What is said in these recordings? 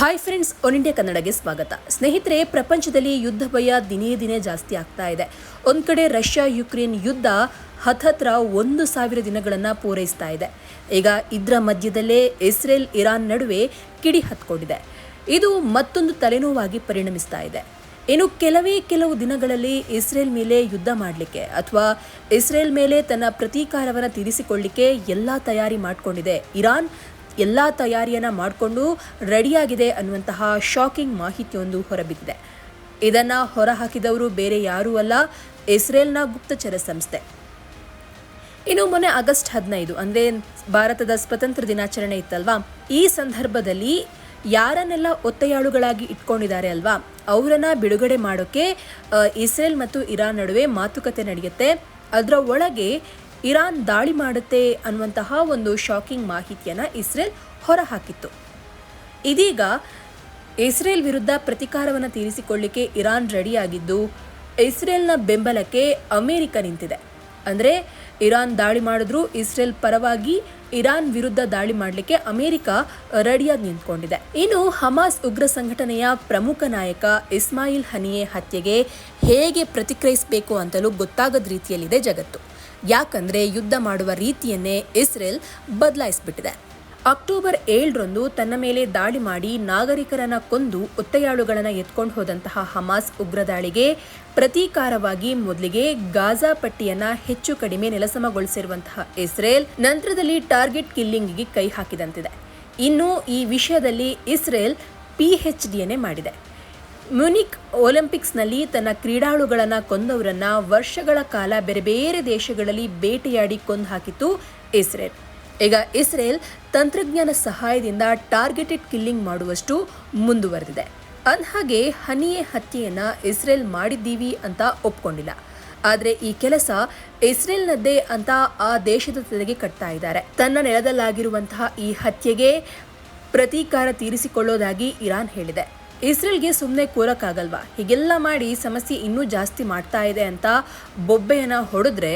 Hi friends one India ಕನ್ನಡಗೆ ಸ್ವಾಗತ. ಸ್ನೇಹಿತರೆ, ಪ್ರಪಂಚದಲ್ಲಿ ಯುದ್ಧ ಭಯ ದಿನೇ ದಿನೇ ಜಾಸ್ತಿ ಆಗ್ತಾ ಇದೆ. ಒಂದು ಕಡೆ ರಷ್ಯಾ ಯುಕ್ರೇನ್ ಯುದ್ಧ ಹತ್ತತ್ರ ಒಂದು ಸಾವಿರ ದಿನಗಳನ್ನು ಪೂರೈಸ್ತಾ ಇದೆ. ಈಗ ಇದರ ಮಧ್ಯದಲ್ಲೇ ಇಸ್ರೇಲ್ ಇರಾನ್ ನಡುವೆ ಕಿಡಿ ಹತ್ಕೊಂಡಿದೆ. ಇದು ಮತ್ತೊಂದು ತಲೆನೋವಾಗಿ ಪರಿಣಮಿಸ್ತಾ ಇದೆ. ಇನ್ನು ಕೆಲವೇ ಕೆಲವು ದಿನಗಳಲ್ಲಿ ಇಸ್ರೇಲ್ ಮೇಲೆ ಯುದ್ಧ ಮಾಡಲಿಕ್ಕೆ ಅಥವಾ ಇಸ್ರೇಲ್ ಮೇಲೆ ತನ್ನ ಪ್ರತೀಕಾರವನ್ನು ತೀರಿಸಿಕೊಳ್ಳಿಕ್ಕೆ ಎಲ್ಲ ತಯಾರಿ ಮಾಡಿಕೊಂಡಿದೆ ಇರಾನ್ ಎಲ್ಲ ತಯಾರಿಯನ್ನು ಮಾಡಿಕೊಂಡು ರೆಡಿಯಾಗಿದೆ ಅನ್ನುವಂತಹ ಶಾಕಿಂಗ್ ಮಾಹಿತಿಯೊಂದು ಹೊರಬಿದ್ದಿದೆ. ಇದನ್ನು ಹೊರಹಾಕಿದವರು ಬೇರೆ ಯಾರೂ ಅಲ್ಲ, ಇಸ್ರೇಲ್ನ ಗುಪ್ತಚರ ಸಂಸ್ಥೆ. ಇನ್ನು ಮೊನ್ನೆ ಆಗಸ್ಟ್ ಹದಿನೈದು, ಅಂದರೆ ಭಾರತದ ಸ್ವತಂತ್ರ ದಿನಾಚರಣೆ ಇತ್ತಲ್ವಾ? ಈ ಸಂದರ್ಭದಲ್ಲಿ ಯಾರನ್ನೆಲ್ಲ ಒತ್ತೆಯಾಳುಗಳಾಗಿ ಇಟ್ಕೊಂಡಿದ್ದಾರೆ ಅಲ್ವಾ? ಅವರನ್ನು ಬಿಡುಗಡೆ ಮಾಡೋಕ್ಕೆ ಇಸ್ರೇಲ್ ಮತ್ತು ಇರಾನ್ ನಡುವೆ ಮಾತುಕತೆ ನಡೆಯುತ್ತೆ. ಅದರ ಒಳಗೆ ಇರಾನ್ ದಾಳಿ ಮಾಡುತ್ತೆ ಅನ್ನುವಂತಹ ಒಂದು ಶಾಕಿಂಗ್ ಮಾಹಿತಿಯನ್ನು ಇಸ್ರೇಲ್ ಹೊರಹಾಕಿತ್ತು. ಇದೀಗ ಇಸ್ರೇಲ್ ವಿರುದ್ಧ ಪ್ರತಿಕಾರವನ್ನು ತೀರಿಸಿಕೊಳ್ಳಿಕ್ಕೆ ಇರಾನ್ ರೆಡಿಯಾಗಿದ್ದು, ಇಸ್ರೇಲ್ನ ಬೆಂಬಲಕ್ಕೆ ಅಮೆರಿಕ ನಿಂತಿದೆ. ಅಂದರೆ, ಇರಾನ್ ದಾಳಿ ಮಾಡಿದ್ರೂ ಇಸ್ರೇಲ್ ಪರವಾಗಿ ಇರಾನ್ ವಿರುದ್ಧ ದಾಳಿ ಮಾಡಲಿಕ್ಕೆ ಅಮೆರಿಕ ರೆಡಿಯಾಗಿ ನಿಂತ್ಕೊಂಡಿದೆ. ಇನ್ನು ಹಮಾಸ್ ಉಗ್ರ ಸಂಘಟನೆಯ ಪ್ರಮುಖ ನಾಯಕ ಇಸ್ಮಾಯಿಲ್ ಹನಿಯೆ ಹತ್ಯೆಗೆ ಹೇಗೆ ಪ್ರತಿಕ್ರಿಯಿಸಬೇಕು ಅಂತಲೂ ಗೊತ್ತಾಗದ ರೀತಿಯಲ್ಲಿದೆ ಜಗತ್ತು. ಯಾಕಂದ್ರೆ ಯುದ್ಧ ಮಾಡುವ ರೀತಿಯನ್ನೇ ಇಸ್ರೇಲ್ ಬದಲಾಯಿಸಿಬಿಟ್ಟಿದೆ. ಅಕ್ಟೋಬರ್ ಏಳರಂದು ತನ್ನ ಮೇಲೆ ದಾಳಿ ಮಾಡಿ ನಾಗರಿಕರನ್ನ ಕೊಂದು ಒತ್ತೆಯಾಳುಗಳನ್ನು ಎತ್ಕೊಂಡು ಹೋದಂತಹ ಹಮಾಸ್ ಉಗ್ರ ದಾಳಿಗೆ ಪ್ರತೀಕಾರವಾಗಿ ಮೊದಲಿಗೆ ಗಾಜಾ ಪಟ್ಟಿಯನ್ನ ಹೆಚ್ಚು ಕಡಿಮೆ ನೆಲಸಮಗೊಳಿಸಿರುವಂತಹ ಇಸ್ರೇಲ್ ನಂತರದಲ್ಲಿ ಟಾರ್ಗೆಟ್ ಕಿಲ್ಲಿಂಗಿಗೆ ಕೈ ಹಾಕಿದಂತಿದೆ. ಇನ್ನು ಈ ವಿಷಯದಲ್ಲಿ ಇಸ್ರೇಲ್ ಪಿಎಚ್ ಡಿಯನ್ನೇ ಮಾಡಿದೆ. ಮ್ಯುನಿಕ್ ಒಲಿಂಪಿಕ್ಸ್ನಲ್ಲಿ ತನ್ನ ಕ್ರೀಡಾಳುಗಳನ್ನು ಕೊಂದವರನ್ನ ವರ್ಷಗಳ ಕಾಲ ಬೇರೆ ಬೇರೆ ದೇಶಗಳಲ್ಲಿ ಬೇಟೆಯಾಡಿ ಕೊಂದು ಹಾಕಿತ್ತು ಇಸ್ರೇಲ್. ಈಗ ಇಸ್ರೇಲ್ ತಂತ್ರಜ್ಞಾನ ಸಹಾಯದಿಂದ ಟಾರ್ಗೆಟೆಡ್ ಕಿಲ್ಲಿಂಗ್ ಮಾಡುವಷ್ಟು ಮುಂದುವರೆದಿದೆ. ಅಂದಹಾಗೆ ಹನಿಯೆ ಹತ್ಯೆಯನ್ನ ಇಸ್ರೇಲ್ ಮಾಡಿದ್ದೀವಿ ಅಂತ ಒಪ್ಕೊಂಡಿಲ್ಲ. ಆದರೆ ಈ ಕೆಲಸ ಇಸ್ರೇಲ್ನದ್ದೇ ಅಂತ ಆ ದೇಶದ ತಲೆಗೆ ಕಟ್ತಾ ಇದ್ದಾರೆ. ತನ್ನ ನೆಲದಲ್ಲಾಗಿರುವಂತಹ ಈ ಹತ್ಯೆಗೆ ಪ್ರತೀಕಾರ ತೀರಿಸಿಕೊಳ್ಳೋದಾಗಿ ಇರಾನ್ ಹೇಳಿದೆ. ಇಸ್ರೇಲ್ಗೆ ಸುಮ್ಮನೆ ಕೂರಕ್ಕಾಗಲ್ವಾ? ಹೀಗೆಲ್ಲ ಮಾಡಿ ಸಮಸ್ಯೆ ಇನ್ನೂ ಜಾಸ್ತಿ ಮಾಡ್ತಾ ಇದೆ ಅಂತ ಬೊಬ್ಬೆಯನ್ನು ಹೊಡೆದ್ರೆ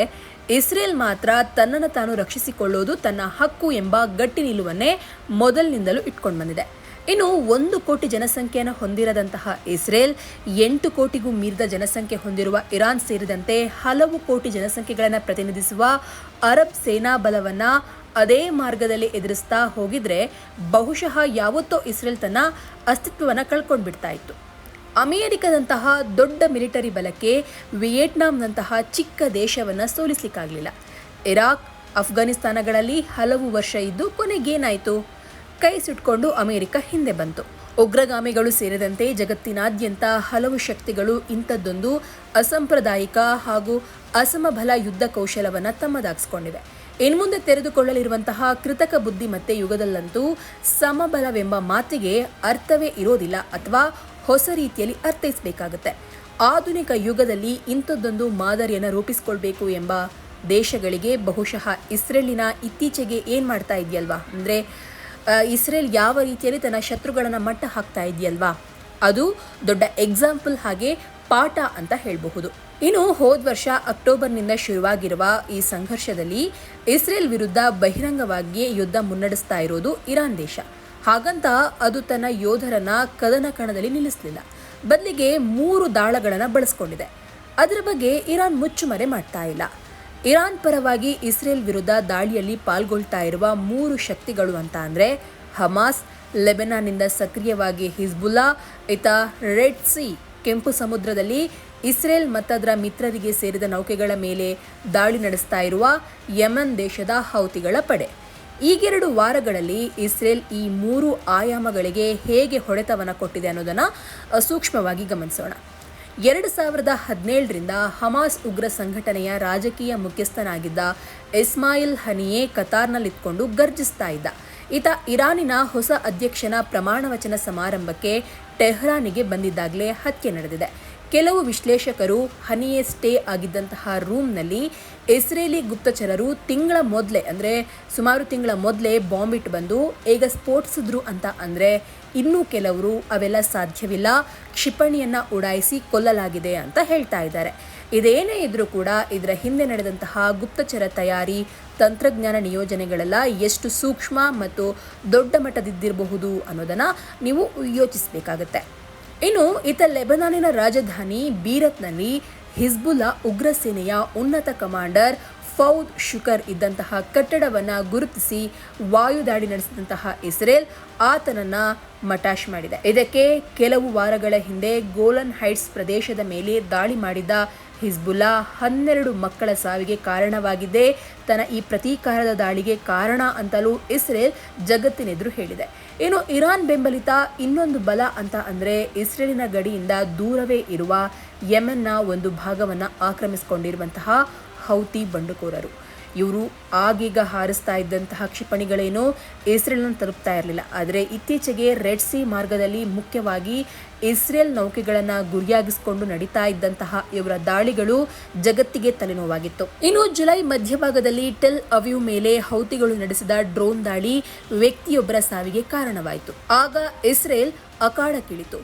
ಇಸ್ರೇಲ್ ಮಾತ್ರ ತನ್ನನ್ನು ತಾನು ರಕ್ಷಿಸಿಕೊಳ್ಳೋದು ತನ್ನ ಹಕ್ಕು ಎಂಬ ಗಟ್ಟಿ ನಿಲುವನ್ನೇ ಮೊದಲಿನಿಂದಲೂ ಇಟ್ಕೊಂಡು ಬಂದಿದೆ. ಇನ್ನು ಒಂದು ಕೋಟಿ ಜನಸಂಖ್ಯೆಯನ್ನು ಹೊಂದಿರದಂತಹ ಇಸ್ರೇಲ್, ಎಂಟು ಕೋಟಿಗೂ ಮೀರಿದ ಜನಸಂಖ್ಯೆ ಹೊಂದಿರುವ ಇರಾನ್ ಸೇರಿದಂತೆ ಹಲವು ಕೋಟಿ ಜನಸಂಖ್ಯೆಗಳನ್ನು ಪ್ರತಿನಿಧಿಸುವ ಅರಬ್ ಸೇನಾ ಬಲವನ್ನ ಅದೇ ಮಾರ್ಗದಲ್ಲಿ ಎದುರಿಸ್ತಾ ಹೋಗಿದ್ರೆ ಬಹುಶಃ ಯಾವತ್ತೋ ಇಸ್ರೇಲ್ ತನ್ನ ಅಸ್ತಿತ್ವವನ್ನು ಕಳ್ಕೊಂಡ್ಬಿಡ್ತಾ ಇತ್ತು. ಅಮೆರಿಕದಂತಹ ದೊಡ್ಡ ಮಿಲಿಟರಿ ಬಲಕ್ಕೆ ವಿಯೆಟ್ನಾಂನಂತಹ ಚಿಕ್ಕ ದೇಶವನ್ನು ಸೋಲಿಸಲಿಕ್ಕಾಗಲಿಲ್ಲ. ಇರಾಕ್, ಅಫ್ಘಾನಿಸ್ತಾನಗಳಲ್ಲಿ ಹಲವು ವರ್ಷ ಇದ್ದು ಕೊನೆಗೇನಾಯಿತು ಕೈ ಸುಟ್ಕೊಂಡು ಅಮೆರಿಕ ಹಿಂದೆ ಬಂತು. ಉಗ್ರಗಾಮಿಗಳು ಸೇರಿದಂತೆ ಜಗತ್ತಿನಾದ್ಯಂತ ಹಲವು ಶಕ್ತಿಗಳು ಇಂಥದ್ದೊಂದು ಅಸಂಪ್ರದಾಯಿಕ ಹಾಗೂ ಅಸಮಬಲ ಯುದ್ಧ ಕೌಶಲವನ್ನು ತಮ್ಮದಾಗಿಸ್ಕೊಂಡಿವೆ. ಇನ್ಮುಂದೆ ತೆರೆದುಕೊಳ್ಳಲಿರುವಂತಹ ಕೃತಕ ಬುದ್ಧಿಮತ್ತೆ ಯುಗದಲ್ಲಂತೂ ಸಮಬಲವೆಂಬ ಮಾತಿಗೆ ಅರ್ಥವೇ ಇರೋದಿಲ್ಲ ಅಥವಾ ಹೊಸ ರೀತಿಯಲ್ಲಿ ಅರ್ಥೈಸಬೇಕಾಗುತ್ತೆ. ಆಧುನಿಕ ಯುಗದಲ್ಲಿ ಇಂಥದ್ದೊಂದು ಮಾದರಿಯನ್ನು ರೂಪಿಸಿಕೊಳ್ಬೇಕು ಎಂಬ ದೇಶಗಳಿಗೆ ಬಹುಶಃ ಇಸ್ರೇಲಿನ ಇತ್ತೀಚೆಗೆ ಏನು ಮಾಡ್ತಾ ಇದೆಯಲ್ವಾ? ಅಂದರೆ ಇಸ್ರೇಲ್ ಯಾವ ರೀತಿಯಲ್ಲಿ ತನ್ನ ಶತ್ರುಗಳನ್ನು ಮಟ್ಟ ಹಾಕ್ತಾ ಇದೆಯಲ್ವಾ? ಅದು ದೊಡ್ಡ ಎಕ್ಸಾಂಪಲ್ ಹಾಗೆ ಪಾಠ ಅಂತ ಹೇಳಬಹುದು. ಇನ್ನು ಹೋದ ವರ್ಷ ಅಕ್ಟೋಬರ್ನಿಂದ ಶುರುವಾಗಿರುವ ಈ ಸಂಘರ್ಷದಲ್ಲಿ ಇಸ್ರೇಲ್ ವಿರುದ್ಧ ಬಹಿರಂಗವಾಗಿಯೇ ಯುದ್ಧ ಮುನ್ನಡೆಸ್ತಾ ಇರೋದು ಇರಾನ್ ದೇಶ. ಹಾಗಂತ ಅದು ತನ್ನ ಯೋಧರನ್ನ ಕದನ ಕಣದಲ್ಲಿ ನಿಲ್ಲಿಸಲಿಲ್ಲ. ಬದಲಿಗೆ ಮೂರು ದಾಳಗಳನ್ನು ಬಳಸ್ಕೊಂಡಿದೆ. ಅದರ ಬಗ್ಗೆ ಇರಾನ್ ಮುಚ್ಚುಮರೆ ಮಾಡ್ತಾ ಇಲ್ಲ. ಇರಾನ್ ಪರವಾಗಿ ಇಸ್ರೇಲ್ ವಿರುದ್ಧ ದಾಳಿಯಲ್ಲಿ ಪಾಲ್ಗೊಳ್ತಾ ಇರುವ ಮೂರು ಶಕ್ತಿಗಳು ಅಂತ ಅಂದರೆ ಹಮಾಸ್, ಲೆಬೆನಾನ್ನಿಂದ ಸಕ್ರಿಯವಾಗಿ ಹಿಜ್ಬುಲ್ಲಾ, ಇತ ರೆಡ್ ಸಿ ಕೆಂಪು ಸಮುದ್ರದಲ್ಲಿ ಇಸ್ರೇಲ್ ಮತ್ತದರ ಮಿತ್ರರಿಗೆ ಸೇರಿದ ನೌಕೆಗಳ ಮೇಲೆ ದಾಳಿ ನಡೆಸ್ತಾ ಇರುವ ಯಮನ್ ದೇಶದ ಹೌತಿಗಳ ಪಡೆ. ಈಗೆರಡು ವಾರಗಳಲ್ಲಿ ಇಸ್ರೇಲ್ ಈ ಮೂರು ಆಯಾಮಗಳಿಗೆ ಹೇಗೆ ಹೊಡೆತವನ್ನು ಕೊಟ್ಟಿದೆ ಅನ್ನೋದನ್ನು ಸೂಕ್ಷ್ಮವಾಗಿ ಗಮನಿಸೋಣ. ಎರಡು ಸಾವಿರದ ಹದಿನೇಳರಿಂದ ಹಮಾಸ್ ಉಗ್ರ ಸಂಘಟನೆಯ ರಾಜಕೀಯ ಮುಖ್ಯಸ್ಥನಾಗಿದ್ದ ಇಸ್ಮಾಯಿಲ್ ಹನಿಯೇ ಕತಾರ್ನಲ್ಲಿತ್ಕೊಂಡು ಗರ್ಜಿಸ್ತಾ ಇದ್ದ. ಈತ ಇರಾನಿನ ಹೊಸ ಅಧ್ಯಕ್ಷನ ಪ್ರಮಾಣವಚನ ಸಮಾರಂಭಕ್ಕೆ ಟೆಹ್ರಾನಿಗೆ ಬಂದಿದ್ದಾಗಲೇ ಹತ್ಯೆ ನಡೆದಿದೆ. ಕೆಲವು ವಿಶ್ಲೇಷಕರು ಹನಿಯೇ ಸ್ಟೇ ಆಗಿದ್ದಂತಹ ರೂಮ್ನಲ್ಲಿ ಇಸ್ರೇಲಿ ಗುಪ್ತಚರರು ತಿಂಗಳ ಮೊದಲೇ ಅಂದರೆ ಸುಮಾರು ತಿಂಗಳ ಮೊದಲೇ ಬಾಂಬ್ ಇಟ್ಟು ಬಂದು ಈಗ ಸ್ಫೋಟಿಸಿದ್ರು ಅಂತ ಅಂದರೆ ಇನ್ನೂ ಕೆಲವರು ಅವೆಲ್ಲ ಸಾಧ್ಯವಿಲ್ಲ, ಕ್ಷಿಪಣಿಯನ್ನು ಉಡಾಯಿಸಿ ಕೊಲ್ಲಲಾಗಿದೆ ಅಂತ ಹೇಳ್ತಾ ಇದ್ದಾರೆ. ಇದೇನೇ ಇದ್ರೂ ಕೂಡ ಇದರ ಹಿಂದೆ ನಡೆದಂತಹ ಗುಪ್ತಚರ ತಯಾರಿ, ತಂತ್ರಜ್ಞಾನ ನಿಯೋಜನೆಗಳೆಲ್ಲ ಎಷ್ಟು ಸೂಕ್ಷ್ಮ ಮತ್ತು ದೊಡ್ಡ ಮಟ್ಟದಿದ್ದಿರಬಹುದು ಅನ್ನೋದನ್ನು ನೀವು ಯೋಚಿಸಬೇಕಾಗತ್ತೆ. ಇನ್ನು ಇತ ಲೆಬನಾನಿನ ರಾಜಧಾನಿ ಬೀರತ್ನಲ್ಲಿ ಹಿಜ್ಬುಲ್ಲಾ ಉಗ್ರ ಸೇನೆಯ ಉನ್ನತ ಕಮಾಂಡರ್ ಫೌದ್ ಶುಕರ್ ಇದ್ದಂತಹ ಕಟ್ಟಡವನ್ನು ಗುರುತಿಸಿ ವಾಯುದಾಳಿ ನಡೆಸಿದಂತಹ ಇಸ್ರೇಲ್ ಆತನನ್ನ ಮಟಾಶ್ ಮಾಡಿದೆ. ಇದಕ್ಕೆ ಕೆಲವು ವಾರಗಳ ಹಿಂದೆ ಗೋಲನ್ ಹೈಟ್ಸ್ ಪ್ರದೇಶದ ಮೇಲೆ ದಾಳಿ ಮಾಡಿದ್ದ ಹಿಜ್ಬುಲ್ಲಾ ಹನ್ನೆರಡು ಮಕ್ಕಳ ಸಾವಿಗೆ ಕಾರಣವಾಗಿದೆ. ತನ್ನ ಈ ಪ್ರತೀಕಾರದ ದಾಳಿಗೆ ಕಾರಣ ಅಂತಲೂ ಇಸ್ರೇಲ್ ಜಗತ್ತಿನೆದುರು ಹೇಳಿದೆ. ಇನ್ನು ಇರಾನ್ ಬೆಂಬಲಿತ ಇನ್ನೊಂದು ಬಲ ಅಂತ ಅಂದರೆ ಇಸ್ರೇಲಿನ ಗಡಿಯಿಂದ ದೂರವೇ ಇರುವ ಯೆಮೆನ್ನ ಒಂದು ಭಾಗವನ್ನು ಆಕ್ರಮಿಸಿಕೊಂಡಿರುವಂತಹ ಹೌತಿ ಬಂಡುಕೋರರು. ಇವರು ಆಗೀಗ ಹಾರಿಸ್ತಾ ಇದ್ದಂತಹ ಕ್ಷಿಪಣಿಗಳೇನೋ ಇಸ್ರೇಲ್ನ ತಲುಪ್ತಾ ಇರಲಿಲ್ಲ. ಆದರೆ ಇತ್ತೀಚೆಗೆ ರೆಡ್ ಸಿ ಮಾರ್ಗದಲ್ಲಿ ಮುಖ್ಯವಾಗಿ ಇಸ್ರೇಲ್ ನೌಕೆಗಳನ್ನು ಗುರಿಯಾಗಿಸಿಕೊಂಡು ನಡೀತಾ ಇದ್ದಂತಹ ಇವರ ದಾಳಿಗಳು ಜಗತ್ತಿಗೆ ತಲೆನೋವಾಗಿತ್ತು. ಇನ್ನು ಜುಲೈ ಮಧ್ಯಭಾಗದಲ್ಲಿ ಟೆಲ್ ಅವ್ಯೂ ಮೇಲೆ ಹೌತಿಗಳು ನಡೆಸಿದ ಡ್ರೋನ್ ದಾಳಿ ವ್ಯಕ್ತಿಯೊಬ್ಬರ ಸಾವಿಗೆ ಕಾರಣವಾಯಿತು. ಆಗ ಇಸ್ರೇಲ್ ಅಖಾಡಕ್ಕಿಳಿತು.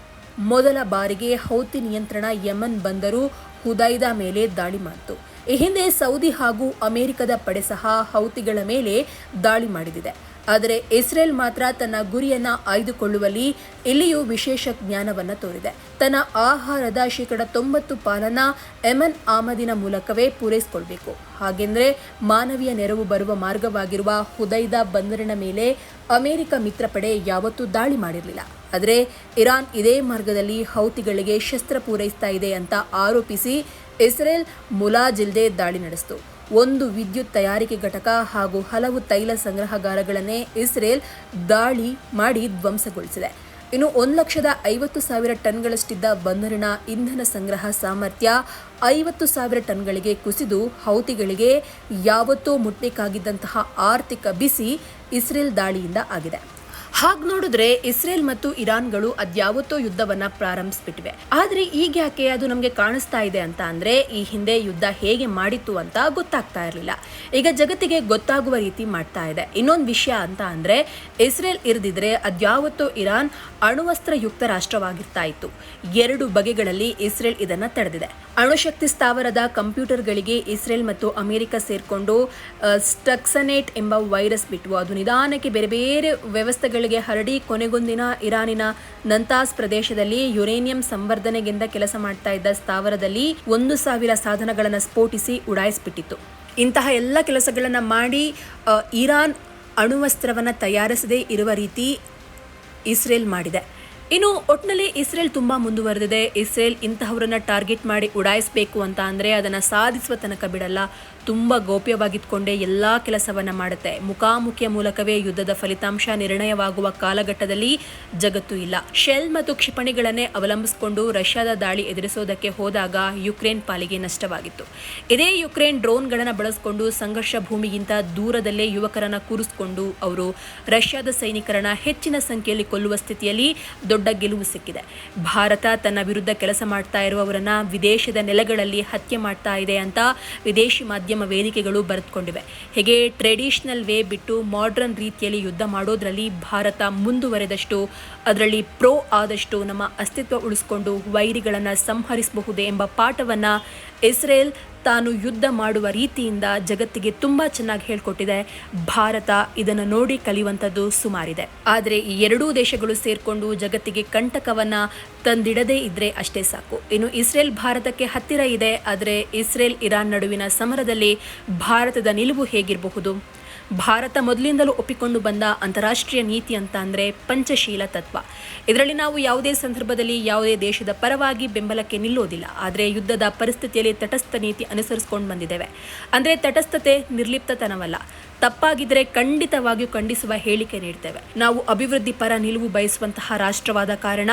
ಮೊದಲ ಬಾರಿಗೆ ಹೌತಿ ನಿಯಂತ್ರಣ ಯಮನ್ ಬಂದರು, ಹುದೈದಾ ಮೇಲೆ ದಾಳಿ ಮಾಡಿತು. ಈ ಹಿಂದೆ ಸೌದಿ ಹಾಗೂ ಅಮೆರಿಕದ ಪಡೆ ಸಹ ಹೌತಿಗಳ ಮೇಲೆ ದಾಳಿ ಮಾಡಿದಿದೆ. ಆದರೆ ಇಸ್ರೇಲ್ ಮಾತ್ರ ತನ್ನ ಗುರಿಯನ್ನ ಆಯ್ದುಕೊಳ್ಳುವಲ್ಲಿ ಇಲ್ಲಿಯೂ ವಿಶೇಷ ಜ್ಞಾನವನ್ನ ತೋರಿದೆ. ತನ್ನ ಆಹಾರದ ಶೇಕಡ ತೊಂಬತ್ತು ಪಾಲನ ಎಮನ್ ಆಮದಿನ ಮೂಲಕವೇ ಪೂರೈಸಿಕೊಳ್ಬೇಕು. ಹಾಗೆಂದ್ರೆ ಮಾನವೀಯ ನೆರವು ಬರುವ ಮಾರ್ಗವಾಗಿರುವ ಹುದೈದ ಬಂದರಿನ ಮೇಲೆ ಅಮೆರಿಕ ಮಿತ್ರಪಡೆ ಯಾವತ್ತೂ ದಾಳಿ ಮಾಡಿರಲಿಲ್ಲ. ಆದರೆ ಇರಾನ್ ಇದೇ ಮಾರ್ಗದಲ್ಲಿ ಹೌತಿಗಳಿಗೆ ಶಸ್ತ್ರ ಪೂರೈಸ್ತಾ ಇದೆ ಅಂತ ಆರೋಪಿಸಿ ಇಸ್ರೇಲ್ ಮುಲಾಜಿಲ್ದೆ ದಾಳಿ ನಡೆಸಿತು. ಒಂದು ವಿದ್ಯುತ್ ತಯಾರಿಕೆ ಘಟಕ ಹಾಗೂ ಹಲವು ತೈಲ ಸಂಗ್ರಹಗಾರಗಳನ್ನೇ ಇಸ್ರೇಲ್ ದಾಳಿ ಮಾಡಿ ಧ್ವಂಸಗೊಳಿಸಿದೆ. ಇನ್ನು ಒಂದು ಲಕ್ಷದ ಐವತ್ತು ಸಾವಿರ ಟನ್ಗಳಷ್ಟಿದ್ದ ಬಂದರಿನ ಇಂಧನ ಸಂಗ್ರಹ ಸಾಮರ್ಥ್ಯ ಐವತ್ತು ಸಾವಿರ ಟನ್ಗಳಿಗೆ ಕುಸಿದು ಹೌತಿಗಳಿಗೆ ಯಾವತ್ತೂ ಮುಟ್ಬೇಕಾಗಿದ್ದಂತಹ ಆರ್ಥಿಕ ಬಿಸಿ ಇಸ್ರೇಲ್ ದಾಳಿಯಿಂದ ಆಗಿದೆ. ಹಾಗೆ ನೋಡಿದ್ರೆ ಇಸ್ರೇಲ್ ಮತ್ತು ಇರಾನ್ಗಳು ಅದ್ಯಾವತ್ತೋ ಯುದ್ಧವನ್ನ ಪ್ರಾರಂಭಿಸ್ಬಿಟ್ಟಿವೆ ಆದ್ರೆ ಈಗ ಯಾಕೆ ಅದು ನಮಗೆ ಕಾಣಿಸ್ತಾ ಇದೆ ಅಂತ ಅಂದ್ರೆ ಈ ಹಿಂದೆ ಯುದ್ಧ ಹೇಗೆ ಮಾಡಿತ್ತು ಅಂತ ಗೊತ್ತಾಗ್ತಾ ಇರಲಿಲ್ಲ. ಈಗ ಜಗತ್ತಿಗೆ ಗೊತ್ತಾಗುವ ರೀತಿ ಮಾಡ್ತಾ ಇದೆ. ಇನ್ನೊಂದು ವಿಷಯ ಅಂತ ಅಂದ್ರೆ ಇಸ್ರೇಲ್ ಇರದಿದ್ರೆ ಅದ್ಯಾವತ್ತೋ ಇರಾನ್ ಅಣುವಸ್ತ್ರ ಯುಕ್ತ ರಾಷ್ಟ್ರವಾಗಿರ್ತಾ ಇತ್ತು. ಎರಡು ಬಗೆಗಳಲ್ಲಿ ಇಸ್ರೇಲ್ ಇದನ್ನ ತಡೆದಿದೆ. ಅಣುಶಕ್ತಿ ಸ್ಥಾವರದ ಕಂಪ್ಯೂಟರ್ಗಳಿಗೆ ಇಸ್ರೇಲ್ ಮತ್ತು ಅಮೆರಿಕ ಸೇರಿಕೊಂಡು ಸ್ಟಕ್ಸನೇಟ್ ಎಂಬ ವೈರಸ್ ಬಿಟ್ಟು ಅದು ನಿಧಾನಕ್ಕೆ ಬೇರೆ ಬೇರೆ ವ್ಯವಸ್ಥೆಗಳಿಗೆ ಹರಡಿ ಕೊನೆಗೊಂದಿನ ಇರಾನಿನ ನಂತಾಸ್ ಪ್ರದೇಶದಲ್ಲಿ ಯುರೇನಿಯಂ ಸಂವರ್ಧನೆಗಿಂತ ಕೆಲಸ ಮಾಡ್ತಾ ಇದ್ದ ಸ್ಥಾವರದಲ್ಲಿ ಒಂದು ಸಾವಿರ ಸಾಧನಗಳನ್ನು ಸ್ಫೋಟಿಸಿ ಉಡಾಯಿಸ್ಬಿಟ್ಟಿತ್ತು. ಇಂತಹ ಎಲ್ಲ ಕೆಲಸಗಳನ್ನು ಮಾಡಿ ಇರಾನ್ ಅಣುವಸ್ತ್ರವನ್ನು ತಯಾರಿಸದೇ ಇರುವ ರೀತಿ ಇಸ್ರೇಲ್ ಮಾಡಿದೆ. ಇನ್ನು ಒಟ್ಟಿನಲ್ಲಿ ಇಸ್ರೇಲ್ ತುಂಬ ಮುಂದುವರೆದಿದೆ. ಇಸ್ರೇಲ್ ಇಂತಹವರನ್ನ ಟಾರ್ಗೆಟ್ ಮಾಡಿ ಉಡಾಯಿಸಬೇಕು ಅಂತ ಅಂದರೆ ಅದನ್ನು ಸಾಧಿಸುವ ತನಕ ಬಿಡಲ್ಲ. ತುಂಬ ಗೌಪ್ಯವಾಗಿದ್ಕೊಂಡೇ ಎಲ್ಲ ಕೆಲಸವನ್ನು ಮಾಡುತ್ತೆ. ಮುಖಾಮುಖಿಯ ಮೂಲಕವೇ ಯುದ್ಧದ ಫಲಿತಾಂಶ ನಿರ್ಣಯವಾಗುವ ಕಾಲಘಟ್ಟದಲ್ಲಿ ಜಗತ್ತು ಇಲ್ಲ. ಶೆಲ್ ಮತ್ತು ಕ್ಷಿಪಣಿಗಳನ್ನೇ ಅವಲಂಬಿಸಿಕೊಂಡು ರಷ್ಯಾದ ದಾಳಿ ಎದುರಿಸೋದಕ್ಕೆ ಹೋದಾಗ ಯುಕ್ರೇನ್ ಪಾಲಿಗೆ ನಷ್ಟವಾಗಿತ್ತು. ಇದೇ ಯುಕ್ರೇನ್ ಡ್ರೋನ್ಗಳನ್ನು ಬಳಸಿಕೊಂಡು ಸಂಘರ್ಷ ಭೂಮಿಗಿಂತ ದೂರದಲ್ಲೇ ಯುವಕರನ್ನ ಕೂರಿಸಿಕೊಂಡು ಅವರು ರಷ್ಯಾದ ಸೈನಿಕರನ್ನ ಹೆಚ್ಚಿನ ಸಂಖ್ಯೆಯಲ್ಲಿ ಕೊಲ್ಲುವ ಸ್ಥಿತಿಯಲ್ಲಿ ದೊಡ್ಡ ಗೆಲುವು ಸಿಕ್ಕಿದೆ. ಭಾರತ ತನ್ನ ವಿರುದ್ಧ ಕೆಲಸ ಮಾಡ್ತಾ ಇರುವವರನ್ನ ವಿದೇಶದ ನೆಲೆಗಳಲ್ಲಿ ಹತ್ಯೆ ಮಾಡ್ತಾ ಇದೆ ಅಂತ ವಿದೇಶಿ ಮಾಧ್ಯಮ ವೇದಿಕೆಗಳು ಬರೆದುಕೊಂಡಿವೆ. ಹೇಗೆ ಟ್ರೆಡಿಷನಲ್ ವೇ ಬಿಟ್ಟು ಮಾಡ್ರನ್ ರೀತಿಯಲ್ಲಿ ಯುದ್ಧ ಮಾಡೋದ್ರಲ್ಲಿ ಭಾರತ ಮುಂದುವರೆದಷ್ಟು, ಅದರಲ್ಲಿ ಪ್ರೋ ಆದಷ್ಟು ನಮ್ಮ ಅಸ್ತಿತ್ವ ಉಳಿಸ್ಕೊಂಡು ವೈರಿಗಳನ್ನು ಸಂಹರಿಸಬಹುದೇ ಎಂಬ ಪಾಠವನ್ನ ಇಸ್ರೇಲ್ ತಾನು ಯುದ್ಧ ಮಾಡುವ ರೀತಿಯಿಂದ ಜಗತ್ತಿಗೆ ತುಂಬಾ ಚೆನ್ನಾಗಿ ಹೇಳ್ಕೊಟ್ಟಿದೆ. ಭಾರತ ಇದನ್ನು ನೋಡಿ ಕಲಿಯುವಂಥದ್ದು ಸುಮಾರಿದೆ. ಆದರೆ ಈ ಎರಡೂ ದೇಶಗಳು ಸೇರಿಕೊಂಡು ಜಗತ್ತಿಗೆ ಕಂಟಕವನ್ನ ತಂದಿಡದೇ ಇದ್ರೆ ಅಷ್ಟೇ ಸಾಕು. ಇನ್ನು ಇಸ್ರೇಲ್ ಭಾರತಕ್ಕೆ ಹತ್ತಿರ ಇದೆ, ಆದರೆ ಇಸ್ರೇಲ್ ಇರಾನ್ ನಡುವಿನ ಸಮರದಲ್ಲಿ ಭಾರತದ ನಿಲುವು ಹೇಗಿರಬಹುದು? ಭಾರತ ಮೊದಲಿಂದಲೂ ಒಪ್ಪಿಕೊಂಡು ಬಂದ ಅಂತಾರಾಷ್ಟ್ರೀಯ ನೀತಿ ಅಂತ ಅಂದರೆ ಪಂಚಶೀಲ ತತ್ವ. ಇದರಲ್ಲಿ ನಾವು ಯಾವುದೇ ಸಂದರ್ಭದಲ್ಲಿ ಯಾವುದೇ ದೇಶದ ಪರವಾಗಿ ಬೆಂಬಲಕ್ಕೆ ನಿಲ್ಲೋದಿಲ್ಲ. ಆದರೆ ಯುದ್ಧದ ಪರಿಸ್ಥಿತಿಯಲ್ಲಿ ತಟಸ್ಥ ನೀತಿ ಅನುಸರಿಸಿಕೊಂಡು ಬಂದಿದ್ದೇವೆ. ಅಂದರೆ ತಟಸ್ಥತೆ ನಿರ್ಲಿಪ್ತತನವಲ್ಲ. ತಪ್ಪಾಗಿದ್ದರೆ ಖಂಡಿತವಾಗಿಯೂ ಖಂಡಿಸುವ ಹೇಳಿಕೆ ನೀಡ್ತೇವೆ. ನಾವು ಅಭಿವೃದ್ಧಿ ಪರ ನಿಲುವು ಬಯಸುವಂತಹ ರಾಷ್ಟ್ರವಾದ ಕಾರಣ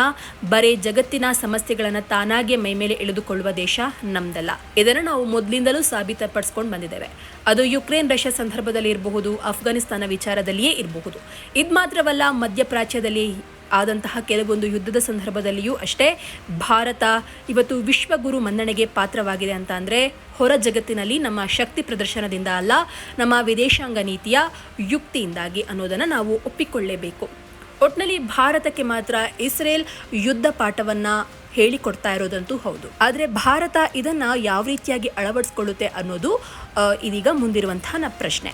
ಬರೇ ಜಗತ್ತಿನ ಸಮಸ್ಯೆಗಳನ್ನು ತಾನಾಗೆ ಮೈಮೇಲೆ ಎಳೆದುಕೊಳ್ಳುವ ದೇಶ ನಮ್ದಲ್ಲ. ಇದನ್ನು ನಾವು ಮೊದಲಿಂದಲೂ ಸಾಬೀತಪಡಿಸ್ಕೊಂಡು ಬಂದಿದ್ದೇವೆ. ಅದು ಯುಕ್ರೇನ್ ರಷ್ಯಾ ಸಂದರ್ಭದಲ್ಲಿ ಇರಬಹುದು ಅಫ್ಘಾನಿಸ್ತಾನ ವಿಚಾರದಲ್ಲಿಯೇ ಇರಬಹುದು. ಇದು ಮಾತ್ರವಲ್ಲ ಮಧ್ಯಪ್ರಾಚ್ಯದಲ್ಲಿ ಆದಂತಹ ಕೆಲವೊಂದು ಯುದ್ಧದ ಸಂದರ್ಭದಲ್ಲಿಯೂ ಅಷ್ಟೇ ಭಾರತ ಇವತ್ತು ವಿಶ್ವಗುರು ಮನ್ನಣೆಗೆ ಪಾತ್ರವಾಗಿದೆ ಅಂತ ಅಂದರೆ ಹೊರ ಜಗತ್ತಿನಲ್ಲಿ ನಮ್ಮ ಶಕ್ತಿ ಪ್ರದರ್ಶನದಿಂದ ಅಲ್ಲ, ನಮ್ಮ ವಿದೇಶಾಂಗ ನೀತಿಯ ಯುಕ್ತಿಯಿಂದಾಗಿ ಅನ್ನೋದನ್ನು ನಾವು ಒಪ್ಪಿಕೊಳ್ಳೇಬೇಕು. ಒಟ್ಟಿನಲ್ಲಿ ಭಾರತಕ್ಕೆ ಮಾತ್ರ ಇಸ್ರೇಲ್ ಯುದ್ಧ ಪಾಠವನ್ನು ಹೇಳಿಕೊಡ್ತಾ ಇರೋದಂತೂ ಹೌದು. ಆದರೆ ಭಾರತ ಇದನ್ನು ಯಾವ ರೀತಿಯಾಗಿ ಅಳವಡಿಸ್ಕೊಳ್ಳುತ್ತೆ ಅನ್ನೋದು ಇದೀಗ ಮುಂದಿರುವಂತಹ ಪ್ರಶ್ನೆ.